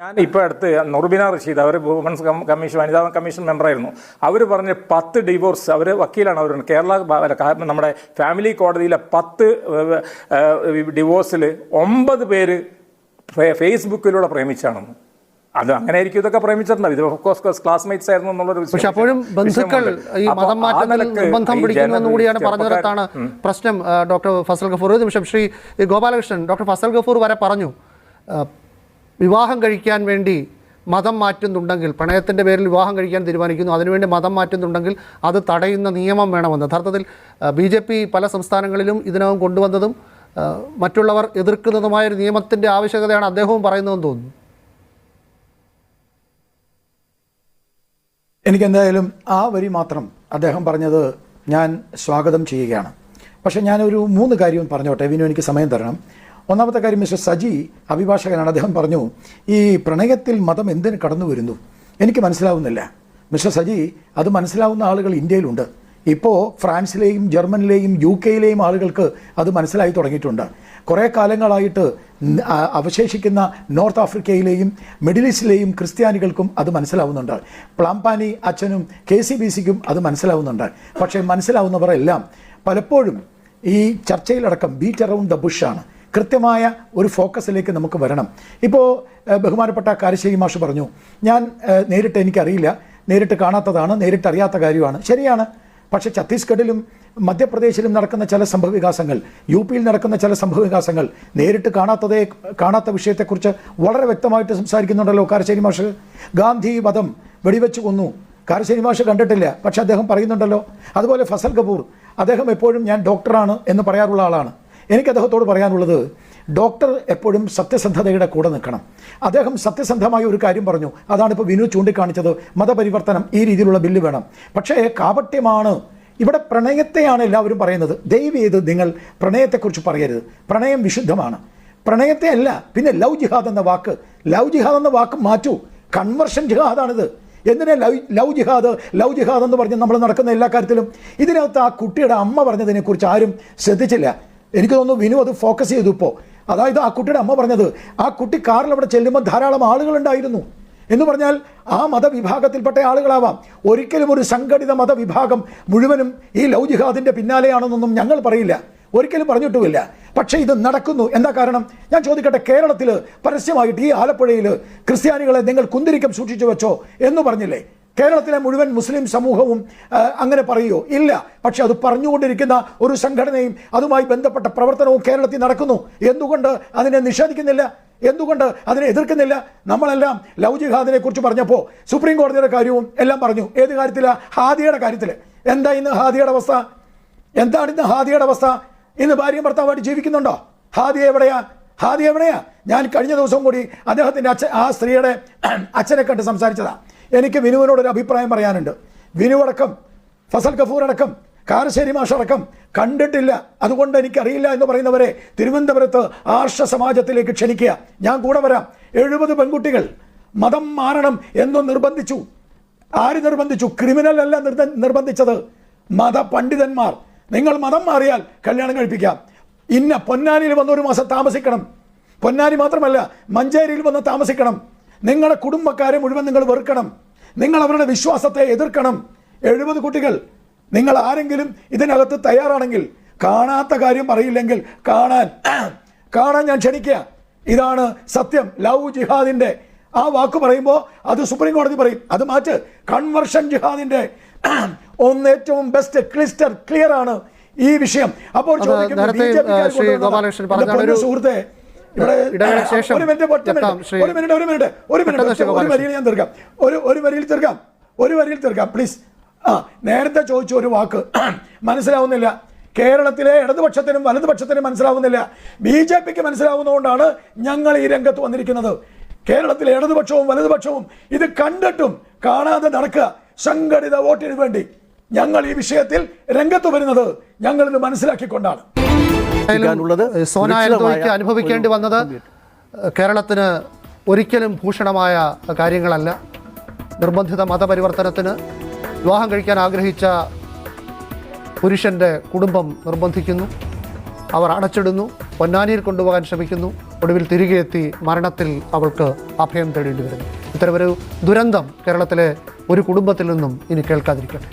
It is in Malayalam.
ഞാൻ ഇപ്പോൾ അടുത്ത് നുറുബിന റഷീദ് അവർ വുമൻസ് കമ്മീഷൻ വനിതാ കമ്മീഷൻ മെമ്പറായിരുന്നു. അവർ പറഞ്ഞ പത്ത് ഡിവോഴ്സ് അവർ വക്കീലാണ് അവർ കേരള നമ്മുടെ ഫാമിലി കോടതിയിലെ പത്ത് ഡിവോഴ്സിൽ ഒമ്പത് പേര് ഫേസ്ബുക്കിലൂടെ പ്രേമിച്ചാണെന്ന് അത് അങ്ങനെ ആയിരിക്കും ഇതൊക്കെ പ്രേമിച്ചിട്ടുണ്ടാവും ഇത് ഓഫ് കോഴ്സ് ക്ലാസ്മേറ്റ്സ് ആയിരുന്നു എന്നുള്ളൊരു പക്ഷെ അപ്പോഴും ബന്ധുക്കൾ ഈ മതം മാറ്റത്തിൽ നിർബന്ധം പിടിക്കുന്നു ജന- പറഞ്ഞിടത്താണ് പ്രശ്നം ഡോക്ടർ ഫസൽ ഗഫൂർ. ഒരു നിമിഷം ശ്രീ ഗോപാലകൃഷ്ണൻ ഡോക്ടർ ഫസൽ ഗഫൂർ വരെ പറഞ്ഞു വിവാഹം കഴിക്കാൻ വേണ്ടി മതം മാറ്റുന്നുണ്ടെങ്കിൽ പ്രണയത്തിന്റെ പേരിൽ വിവാഹം കഴിക്കാൻ തീരുമാനിക്കുന്നു അതിനുവേണ്ടി മതം മാറ്റുന്നുണ്ടെങ്കിൽ അത് തടയുന്ന നിയമം വേണമെന്ന്. യഥാർത്ഥത്തിൽ ബി ജെ പി പല സംസ്ഥാനങ്ങളിലും ഇതിനകം കൊണ്ടുവന്നതും മറ്റുള്ളവർ എതിർക്കുന്നതുമായ ഒരു നിയമത്തിന്റെ ആവശ്യകതയാണ് അദ്ദേഹവും പറയുന്നതെന്ന് തോന്നുന്നു. എനിക്കെന്തായാലും ആ വരി മാത്രം അദ്ദേഹം പറഞ്ഞത് ഞാൻ സ്വാഗതം ചെയ്യുകയാണ്. പക്ഷേ ഞാനൊരു മൂന്ന് കാര്യവും പറഞ്ഞോട്ടെ വിനു എനിക്ക് സമയം തരണം. ഒന്നാമത്തെ കാര്യം മിസ്റ്റർ സജി അഭിഭാഷകനാണ്. അദ്ദേഹം പറഞ്ഞു ഈ പ്രണയത്തിൽ മതം എന്തിന് കടന്നു വരുന്നു? എനിക്ക് മനസ്സിലാവുന്നില്ല. മിസ്റ്റർ സജി അത് മനസ്സിലാവുന്ന ആളുകൾ ഇന്ത്യയിലുണ്ട്. ഇപ്പോൾ ഫ്രാൻസിലെയും ജർമ്മനിലെയും യു കെയിലെയും ആളുകൾക്ക് അത് മനസ്സിലായി തുടങ്ങിയിട്ടുണ്ട്. കുറേ കാലങ്ങളായിട്ട് അവശേഷിക്കുന്ന നോർത്ത് ആഫ്രിക്കയിലെയും മിഡിൽ ഈസ്റ്റിലെയും ക്രിസ്ത്യാനികൾക്കും അത് മനസ്സിലാവുന്നുണ്ട്. പ്ലാംപാനി അച്ഛനും കെ സി ബി സിക്കും അത് മനസ്സിലാവുന്നുണ്ട്. പക്ഷേ മനസ്സിലാവുന്നവരെല്ലാം പലപ്പോഴും ഈ ചർച്ചയിലടക്കം ബീറ്റ് അറൗണ്ട് ദ ബുഷാണ് കൃത്യമായ ഒരു ഫോക്കസിലേക്ക് നമുക്ക് വരണം. ഇപ്പോൾ ബഹുമാനപ്പെട്ട കാരശ്ശേരി മാഷ് പറഞ്ഞു ഞാൻ നേരിട്ട് എനിക്കറിയില്ല. നേരിട്ട് കാണാത്തതാണ് നേരിട്ട് അറിയാത്ത കാര്യമാണ്. ശരിയാണ്. പക്ഷേ ഛത്തീസ്ഗഡിലും മധ്യപ്രദേശിലും നടക്കുന്ന ചില സംഭവവികാസങ്ങൾ യു പിയിൽ നടക്കുന്ന ചില സംഭവവികാസങ്ങൾ നേരിട്ട് കാണാത്തതേ കാണാത്ത വിഷയത്തെക്കുറിച്ച് വളരെ വ്യക്തമായിട്ട് സംസാരിക്കുന്നുണ്ടല്ലോ കാരശ്ശേരി മാഷ്. ഗാന്ധി വധം വെടിവെച്ച് കൊന്നു. കാരശ്ശേരി മാഷ് കണ്ടിട്ടില്ല. പക്ഷേ അദ്ദേഹം പറയുന്നുണ്ടല്ലോ അതുപോലെ ഫസൽ കപൂർ അദ്ദേഹം എപ്പോഴും ഞാൻ ഡോക്ടറാണ് എന്ന് പറയാറുള്ള ആളാണ്. എനിക്ക് അദ്ദേഹത്തോട് പറയാനുള്ളത് ഡോക്ടർ എപ്പോഴും സത്യസന്ധതയുടെ കൂടെ നിൽക്കണം. അദ്ദേഹം സത്യസന്ധമായ ഒരു കാര്യം പറഞ്ഞു. അതാണ് ഇപ്പോൾ വിനു ചൂണ്ടിക്കാണിച്ചത് മതപരിവർത്തനം ഈ രീതിയിലുള്ള ബില്ല് വേണം. പക്ഷേ കാപട്യമാണ്. ഇവിടെ പ്രണയത്തെയാണ് എല്ലാവരും പറയുന്നത്. ദയവ് ചെയ്ത് നിങ്ങൾ പ്രണയത്തെക്കുറിച്ച് പറയരുത്. പ്രണയം വിശുദ്ധമാണ്. പ്രണയത്തെ അല്ല പിന്നെ ലവ് ജിഹാദ് എന്ന വാക്ക്. ലവ് ജിഹാദ് എന്ന വാക്ക് മാറ്റൂ. കൺവർഷൻ ജിഹാദാണിത്. എന്തിനാ love love jihad love jihad എന്ന് പറഞ്ഞ് നമ്മൾ നടക്കുന്ന എല്ലാ കാര്യത്തിലും? ഇതിനകത്ത് ആ കുട്ടിയുടെ അമ്മ പറഞ്ഞതിനെക്കുറിച്ച് ആരും ശ്രദ്ധിച്ചില്ല. എനിക്ക് തോന്നുന്നു വിനു അത് ഫോക്കസ് ചെയ്തു ഇപ്പോൾ അതായത് ആ കുട്ടിയുടെ അമ്മ പറഞ്ഞത് ആ കുട്ടി കാറിൽ അവിടെ ചെല്ലുമ്പോൾ ധാരാളം ആളുകളുണ്ടായിരുന്നു. എന്ന് പറഞ്ഞാൽ ആ മതവിഭാഗത്തിൽപ്പെട്ട ആളുകളാവാം. ഒരിക്കലും ഒരു സംഘടിത മതവിഭാഗം മുഴുവനും ഈ ലവ് ജിഹാദിന്റെ പിന്നാലെയാണെന്നൊന്നും ഞങ്ങൾ പറയില്ല. ഒരിക്കലും പറഞ്ഞിട്ടുമില്ല. പക്ഷേ ഇത് നടക്കുന്നു. എന്താ കാരണം? ഞാൻ ചോദിക്കട്ടെ കേരളത്തിൽ പരസ്യമായിട്ട് ഈ ആലപ്പുഴയിൽ ക്രിസ്ത്യാനികളെ നിങ്ങൾ കുന്തിരിക്കം സൂക്ഷിച്ചു വെച്ചോ എന്ന് പറഞ്ഞില്ലേ? കേരളത്തിലെ മുഴുവൻ മുസ്ലിം സമൂഹവും അങ്ങനെ പറയുമോ ഇല്ല. പക്ഷെ അത് പറഞ്ഞുകൊണ്ടിരിക്കുന്ന ഒരു സംഘടനയും അതുമായി ബന്ധപ്പെട്ട പ്രവർത്തനവും കേരളത്തിൽ നടക്കുന്നു. എന്തുകൊണ്ട് അതിനെ നിഷേധിക്കുന്നില്ല? എന്തുകൊണ്ട് അതിനെ എതിർക്കുന്നില്ല? നമ്മളെല്ലാം ലവ് ജിഹാദിനെ കുറിച്ച് പറഞ്ഞപ്പോൾ സുപ്രീം കോടതിയുടെ കാര്യവും എല്ലാം പറഞ്ഞു. ഏത് കാര്യത്തിലാണ് ഹാദിയുടെ കാര്യത്തിൽ എന്താ ഇന്ന് ഹാദിയുടെ അവസ്ഥ? എന്താണ് ഇന്ന് ഹാദിയുടെ അവസ്ഥ? ഇന്ന് ഭാര്യയും ഭർത്താവായിട്ട് ജീവിക്കുന്നുണ്ടോ? ഹാദിയ എവിടെയാ? ഹാദിയ എവിടെയാ? ഞാൻ കഴിഞ്ഞ ദിവസം കൂടി അദ്ദേഹത്തിന്റെ അച്ഛൻ ആ സ്ത്രീയുടെ അച്ഛനെ കണ്ട് സംസാരിച്ചതാ. എനിക്ക് വിനുവിനോട് ഒരു അഭിപ്രായം പറയാനുണ്ട്. വിനു അടക്കം ഫസൽ കഫൂർ അടക്കം കാരശ്ശേരി മാഷടക്കം കണ്ടിട്ടില്ല. അതുകൊണ്ട് എനിക്കറിയില്ല എന്ന് പറയുന്നവരെ തിരുവനന്തപുരത്ത് ആർഷ സമാജത്തിലേക്ക് ക്ഷണിക്കുക. ഞാൻ കൂടെ വരാം. എഴുപത് പെൺകുട്ടികൾ മതം മാറണം എന്ന് നിർബന്ധിച്ചു. ആര് നിർബന്ധിച്ചു? ക്രിമിനൽ അല്ല നിർബ- നിർബന്ധിച്ചത്. മത പണ്ഡിതന്മാർ നിങ്ങൾ മതം മാറിയാൽ കല്യാണം കഴിപ്പിക്കാം. ഇന്ന പൊന്നാനിയിൽ വന്ന് ഒരു മാസം താമസിക്കണം. പൊന്നാനി മാത്രമല്ല മഞ്ചേരിയിൽ വന്ന് താമസിക്കണം. നിങ്ങളുടെ കുടുംബക്കാരെ മുഴുവൻ നിങ്ങൾ വെറുക്കണം. നിങ്ങൾ അവരുടെ വിശ്വാസത്തെ എതിർക്കണം. എഴുപത് കുട്ടികൾ. നിങ്ങൾ ആരെങ്കിലും ഇതിനകത്ത് തയ്യാറാണെങ്കിൽ കാണാത്ത കാര്യം അറിയില്ലെങ്കിൽ കാണാൻ. കാണാൻ ഞാൻ ക്ഷണിക്കുക. ഇതാണ് സത്യം. ലവ് ജിഹാദിന്റെ ആ വാക്ക് പറയുമ്പോൾ അത് സുപ്രീം കോടതി പറയും. അത് മാറ്റ്. കൺവർഷൻ ജിഹാദിന്റെ ഒന്ന് ഏറ്റവും ബെസ്റ്റ് ക്ലിസ്റ്റർ ക്ലിയർ ആണ് ഈ വിഷയം. അപ്പോൾ അത് ചോദിക്കുന്നു, നേരത്തെ, BJP ക്കാർ ശ്രീ കൊണ്ടുവന്നതാ. ഗോപാലകൃഷ്ണൻ പറഞ്ഞ ഒരു- സുഹൃത്തെ ഇവിടെ ഒരു മിനിറ്റ് ഒറ്റ മിനിറ്റ് ഒരു മിനിറ്റ് ഒരു മിനിറ്റ് ഒരു മിനിറ്റ് ഒരു വരിയിൽ ഞാൻ തീർക്കാം. ഒരു ഒരു വരിയിൽ തീർക്കാം. ഒരു വരിയിൽ തീർക്കാം പ്ലീസ് ആ നേരത്തെ ചോദിച്ച ഒരു വാക്ക് മനസ്സിലാവുന്നില്ല. കേരളത്തിലെ ഇടതുപക്ഷത്തിനും വലതുപക്ഷത്തിനും മനസ്സിലാവുന്നില്ല. ബി ജെ പിക്ക് മനസ്സിലാവുന്നതുകൊണ്ടാണ് ഞങ്ങൾ ഈ രംഗത്ത് വന്നിരിക്കുന്നത്. കേരളത്തിലെ ഇടതുപക്ഷവും വലതുപക്ഷവും ഇത് കണ്ടിട്ടും കാണാതെ നടക്കുക. സംഘടിത വോട്ടിന് വേണ്ടി ഞങ്ങൾ ഈ വിഷയത്തിൽ രംഗത്ത് വരുന്നത് ഞങ്ങളിത് മനസ്സിലാക്കിക്കൊണ്ടാണ്. സോന എൽദോയ്ക്ക് അനുഭവിക്കേണ്ടി വന്നത് കേരളത്തിന് ഒരിക്കലും ഭൂഷണമായ കാര്യങ്ങളല്ല. നിർബന്ധിത മതപരിവർത്തനത്തിന് വിവാഹം കഴിക്കാൻ ആഗ്രഹിച്ച പുരുഷന്റെ കുടുംബം നിർബന്ധിക്കുന്നു. അവർ അടച്ചിടുന്നു പൊന്നാനിയിൽ കൊണ്ടുപോകാൻ ശ്രമിക്കുന്നു. ഒടുവിൽ തിരികെ എത്തി മരണത്തിൽ അവൾക്ക് അഭയം തേടേണ്ടി വരുന്നു. ഇത്തരമൊരു ദുരന്തം കേരളത്തിലെ ഒരു കുടുംബത്തിൽ നിന്നും ഇനി കേൾക്കാതിരിക്കട്ടെ.